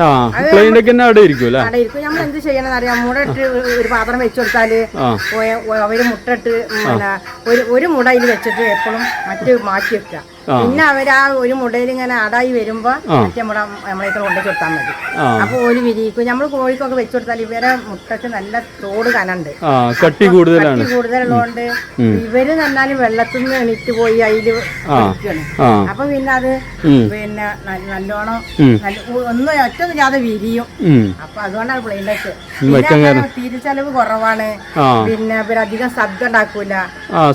ആ plain deck തന്നെ അവിടെ ഇരിക്കും അല്ലേ? അവിടെ ഇരിക്കും. നമ്മൾ എന്ത് ചെയ്യണമെന്ന് അറിയാം മുട ഇട്ട് ഒരു പാത്രം വെച്ചു കൊടുത്താൽ അവർ മുട്ട ഇട്ട് ഒരു ഒരു മുട ഇതിൽ വെച്ചിട്ട് എപ്പോഴും മറ്റ് മാറ്റി വെക്കുക. പിന്നെ അവർ ആ ഒരു മുടയിൽ ഇങ്ങനെ അടായി വരുമ്പോ മറ്റേ മുട നമ്മളെ കൊണ്ടു കൊടുത്താൽ മതി. അപ്പൊ ഒരു വിരിയിക്കും. നമ്മൾ കോഴിക്കൊക്കെ വെച്ചു കൊടുത്താൽ ഇവരെ മുട്ടക്ക് നല്ല തോട് കനണ്ട്. കട്ടി കൂടുതലാണ്. കൂടുതലുള്ളതുകൊണ്ട് ഇവർ നന്നാലും വെള്ളത്തിൽ നിന്ന് എണീറ്റ് പോയി അതിൽ അപ്പൊ പിന്നെ അത് പിന്നെ നല്ലോണം ഒന്നും നല്ല ഒന്നും ഒറ്റൊന്നില്ലാതെ വിരിയും. അപ്പൊ അതുകൊണ്ടാണ് പ്ലെയിനൊക്കെ തിരിച്ചെലവ് കുറവാണ്. പിന്നെ ഇവരധികം ശബ്ദം ഉണ്ടാക്കൂല.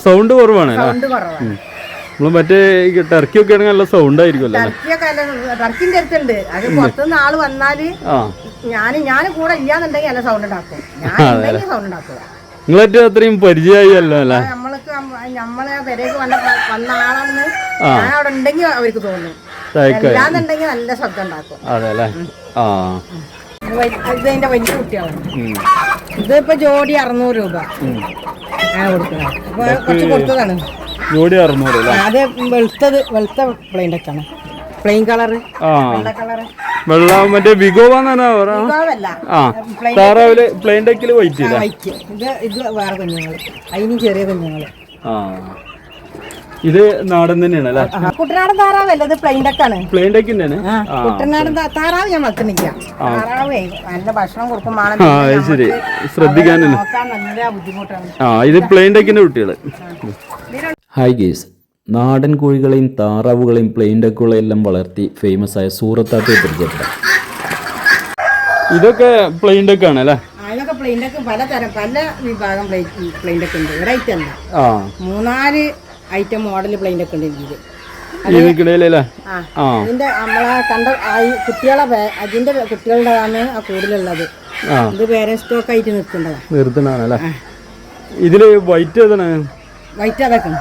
സൗണ്ട് കുറവാണ് സൗണ്ട് കുറവാണ്. നമ്മൾ മറ്റേ ടർക്കി ഒക്കെ ആണെങ്കിൽ നല്ല സൗണ്ട് ആയിരിക്കുമല്ലോ ടർക്കിയൊക്കെ ടർക്കിന്റെ അടുത്തുണ്ട്. അത് പുറത്തുനിന്ന് ആൾ വന്നാൽ ഞാൻ ഞാൻ കൂടെ ഇല്ലാന്നുണ്ടെങ്കിൽ നല്ല സൗണ്ട് ഉണ്ടാക്കും. ഞാൻ സൗണ്ട് ഉണ്ടാക്കുക നിങ്ങളേറ്റവും അത്രയും പരിചയമായല്ലോ അല്ലേ? നമ്മൾക്ക് നമ്മളെ പെരേക്ക് വന്ന വന്ന ആളാണെന്ന് ഞാൻ അവിടെ ഉണ്ടെങ്കിൽ അവർക്ക് തോന്നും. അല്ലാന്നുണ്ടെങ്കിൽ നല്ല ശബ്ദം ഉണ്ടാക്കും. അതെ അല്ലേ? ആ. വലിയ കുട്ടികളാണ്. ഇതിപ്പോ ജോഡി അറുന്നൂറ് രൂപ. ആണ് കൊടുക്കുന്നത് അപ്പൊ കുറച്ച് കൊടുത്തതാണ്. ജോഡി അറുന്നൂറ് അതെ വെളുത്തത് വെളുത്ത പ്ലെയിൻ ആണ്. പ്ലെയിൻ കളറ് വെള്ള കളറ് വെള്ളം മറ്റേ വിഗോവാന്നാ പറ ഇതാവല്ല ആ താറാവിൽ പ്ലെയിൻ ഇല്ല? വൈറ്റ് ഇത് ഇത് വേറെ കുഞ്ഞുങ്ങൾ. അതിനും ചെറിയ കുഞ്ഞുങ്ങൾ. ആ. ഇത് നാടൻ തന്നെയാണ് അല്ലേ? കുട്ടനാടൻ താറാവല്ല ഇത് പ്ലെയിൻ ഡക്കാണ് പ്ലെയിൻ ഡെക്ക് തന്നെയാണ്? കുട്ടനാടൻ താറാവ് ഞാൻ വളർത്തുന്നില്ല താറാവേ നല്ല ഭക്ഷണം കൊടുക്കും വേണം ആ അത് ശരി. ശ്രദ്ധിക്കാൻ നല്ല ബുദ്ധിമുട്ടാണ്. ആ ഇത് പ്ലെയിൻ ഡെക്കിന്റെ കുട്ടികൾ. ഹായ് ഗേസ് നാടൻ കോഴികളെയും താറാവുകളെയും പ്ലെയിൻ ഡക്കുകളെയും എല്ലാം വളർത്തി ഫേമസ് ആയ സൂറത്താത്തെ പരിചയപ്പെടാം ഇതൊക്കെ പ്ലെയിൻ ഡെക്കാണ് അല്ലേ? അതിനൊക്കെ പ്ലെയിൻ ഡക്ക് പലതരം പല വിഭാഗം പ്ലെയിൻ ഡക്ക് ഉണ്ട്. വെറൈറ്റി അല്ല. മൂന്നാൽ ഐറ്റം മോഡൽ പ്ലെയിന്റെ ഒക്കെ ഉണ്ട് ആ. ഇതിന്റെ നമ്മളെ കണ്ട കുട്ടികളെ അതിന്റെ കുട്ടികളുടെതാണ് ആ കൂടുതലുള്ളത്. ഇത് വേറെ സ്റ്റോക്ക് ആയിട്ട് നിൽക്കേണ്ടതാണ് നിർത്തണല്ലേ ഇതിൽ വൈറ്റ് ഏതാണ്? വൈറ്റ് അതൊക്കെ.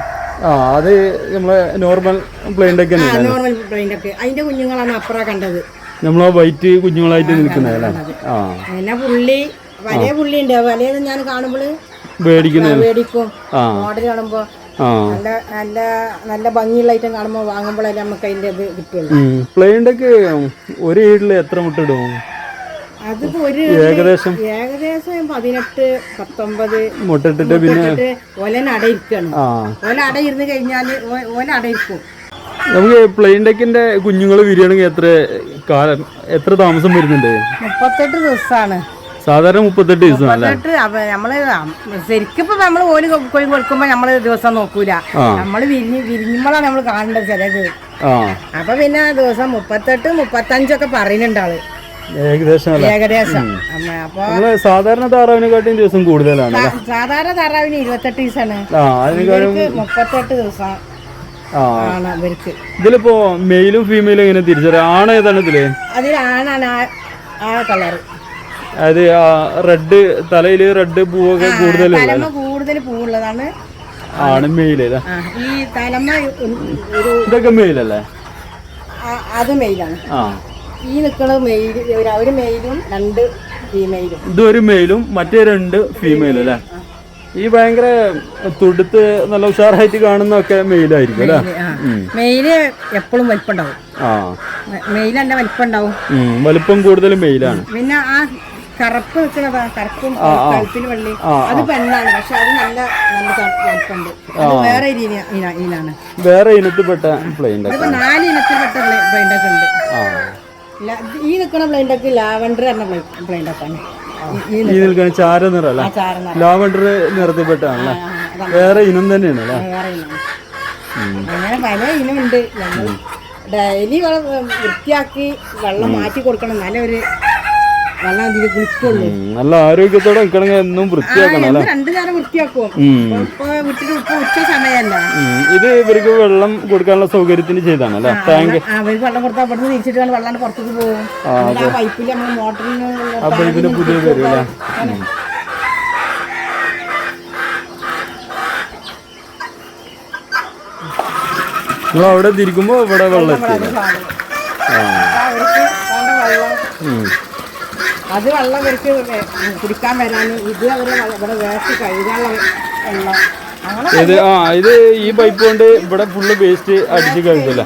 ആ അത് നമ്മളെ നോർമൽ പ്ലെയിൻ ഡെക്ക് ആ നോർമൽ പ്ലെയിൻ ഒക്കെ. അതിന്റെ കുഞ്ഞുങ്ങളാണ് അപ്പുറം കണ്ടത്. നമ്മളാ വൈറ്റ് കുഞ്ഞുങ്ങളായിട്ട് നിൽക്കുന്നതല്ലേ? ആ. പിന്നെ പുള്ളി വലിയ പുള്ളി ഉണ്ട്. വലിയത് ഞാൻ കാണുമ്പോൾ മേടിക്കും മോഡൽ കാണുമ്പോൾ നല്ല നല്ല നല്ല ഭംഗിയുള്ള ഐറ്റം കാണുമ്പോൾ വാങ്ങുമ്പോഴല്ലേ നമുക്ക് അതിന്റെ ഇത് കിട്ടുള്ളൂ. ഒരു എത്ര മുട്ട ഇടും അതിപ്പോ ഒരു ഏകദേശം ഏകദേശം പതിനെട്ട് പത്തൊമ്പത് മുട്ടിട്ടിട്ട് പിന്നെ ഓലൻ അടയിരിക്കാണ് ഓല അടയിരുന്ന് കഴിഞ്ഞാൽ ഓല അടയിരിക്കും നമുക്ക് പ്ലെയിൻ ഡെക്കിന്റെ കുഞ്ഞുങ്ങൾ വിരിയണമെങ്കിൽ എത്ര കാലം എത്ര താമസം വരുന്നുണ്ട്? മുപ്പത്തെട്ട് ദിവസമാണ് സാധാരണ മുപ്പത്തെട്ട് ദിവസം അല്ലേ? മുപ്പത്തെട്ട് അപ്പൊ നമ്മൾ ശരിക്കും ഇപ്പൊ നമ്മൾ ഓൽ കോഴി കൊടുക്കുമ്പോ നമ്മൾ ദിവസം നോക്കൂല. നമ്മൾ വിരിഞ്ഞ് വിരിഞ്ഞുമ്പോഴാണ് നമ്മൾ കാണേണ്ടത് ചിലത്. ആ. അപ്പൊ പിന്നെ ദിവസം മുപ്പത്തെട്ട് മുപ്പത്തഞ്ചൊക്കെ പറയുന്നുണ്ട് ആൾ. ഏകദേശം അല്ലേ? ഏകദേശം. അമ്മ അപ്പൊ നമ്മൾ സാധാരണ താറാവിനെക്കാട്ടിയും ദിവസം കൂടുതലാണ് സാ- സാധാരണ താറാവിന് ഇരുപത്തെട്ട് ദിവസമാണ് ആ അതിനെക്കാളും ഇവർക്ക് മുപ്പത്തെട്ട് ദിവസം ആ. ആണ് ഇവർക്ക്. ഇതിലിപ്പോ മെയിലും ഫീമെയിലും എങ്ങനെ തിരിച്ചറിയാം? ആണ് ഏതാണ് ഇതിൽ? അതിലാണ് ആ ആ കളറ്. അത് റെഡ് തലയിൽ റെഡ് പൂവൊക്കെ കൂടുതൽ പൂവുള്ളതാണ്. ആണ് മെയിൽ ഈ തലമ ഇതൊക്കെ മെയിലല്ലേ അത് മെയിലാണ് ഈ മെയിൽ ഒരു മെയിലും രണ്ട് ഫീമെയിലും ഇതൊരു മെയിലും മറ്റേ രണ്ട് ഫീമെയിലും അല്ലേ? ഈ ഭയങ്കര തുടുത്ത് നല്ല ഉഷാറായിട്ട് കാണുന്നൊക്കെ മെയിലായിരിക്കും അല്ലേ. മെയിൽ എപ്പോഴും വലിപ്പുണ്ടാവും ആ. മെയിലല്ല വലിപ്പുണ്ടാവും വലിപ്പം വലുപ്പം കൂടുതൽ മെയിലാണ് പിന്നെ ആ കറുപ്പ് നിൽക്കുന്നതാ കറുപ്പും കറുപ്പിൽ വെള്ളി. അത് പെണ്ണാണ്. പക്ഷെ അത് നല്ല നല്ല കറുപ്പുണ്ട്. വേറെ ഇനാണ് വേറെ ഇനത്തിൽപ്പെട്ട പ്ലെയിൻ ഡക്ക് അതിപ്പോ നാല് ഇനത്തിൽപ്പെട്ട ബ്ലൈൻഡൊക്കെ ഉണ്ട്. ഈ നിൽക്കുന്ന ബ്ലൈൻഡൊക്കെ ലാവണ്ടർ എന്ന ബ്ലൈൻഡൊക്കെയാണ് ഈ നിൽക്കുന്ന ചാര നിറല്ല ലാവണ്ടർ നിറത്തിൽപ്പെട്ടാണല്ലേ? വേറെ ഇനം തന്നെയാണ് അല്ലേ? അങ്ങനെ പല ഇനമുണ്ട്. നമ്മൾ ഡെയിലി വൃത്തിയാക്കി വെള്ളം മാറ്റി കൊടുക്കണം. നല്ലൊരു ഒരു വെള്ളം കുളിക്കുള്ളൂ നല്ല ആരോഗ്യത്തോടെ നിൽക്കണമെങ്കിൽ എന്നും വൃത്തിയാക്കണം അല്ലേ? രണ്ടു നേരം വൃത്തിയാക്കും? ഉം. ഇപ്പൊ വീട്ടിൽ ഇപ്പൊ ഉച്ച സമയമല്ല ഇത് ഇവർക്ക് വെള്ളം കൊടുക്കാനുള്ള സൗകര്യത്തിന് ചെയ്താണ് അല്ലേ? ടാങ്ക് അവർക്ക് വെള്ളം കൊടുത്താൽ അവിടുന്ന് തിരിച്ചിട്ട് വേണം വെള്ളം പുറത്തേക്ക് പോകും എന്നിട്ട് ആ പൈപ്പിൽ നമ്മൾ മോട്ടറിന് അപ്പൊ ഇതിന് പുതിയ വരും അല്ലേ നിങ്ങൾ അവിടെ തിരിക്കുമ്പോ ഇവിടെ വെള്ളം എത്തിയില്ല? ആ അവർക്ക് വേണ്ട വെള്ളം ഉം. അത് വെള്ളം ഇവർക്ക് കുടിക്കാൻ വരാനും. ഇത് അവരെ ഇവിടെ വേസ്റ്റ് കഴുകാനുള്ള വെള്ളം. ഇത് ആ ഇത് ഈ പൈപ്പ് കൊണ്ട് ഇവിടെ ഫുള്ള് വേസ്റ്റ് അടിച്ച് വെള്ളം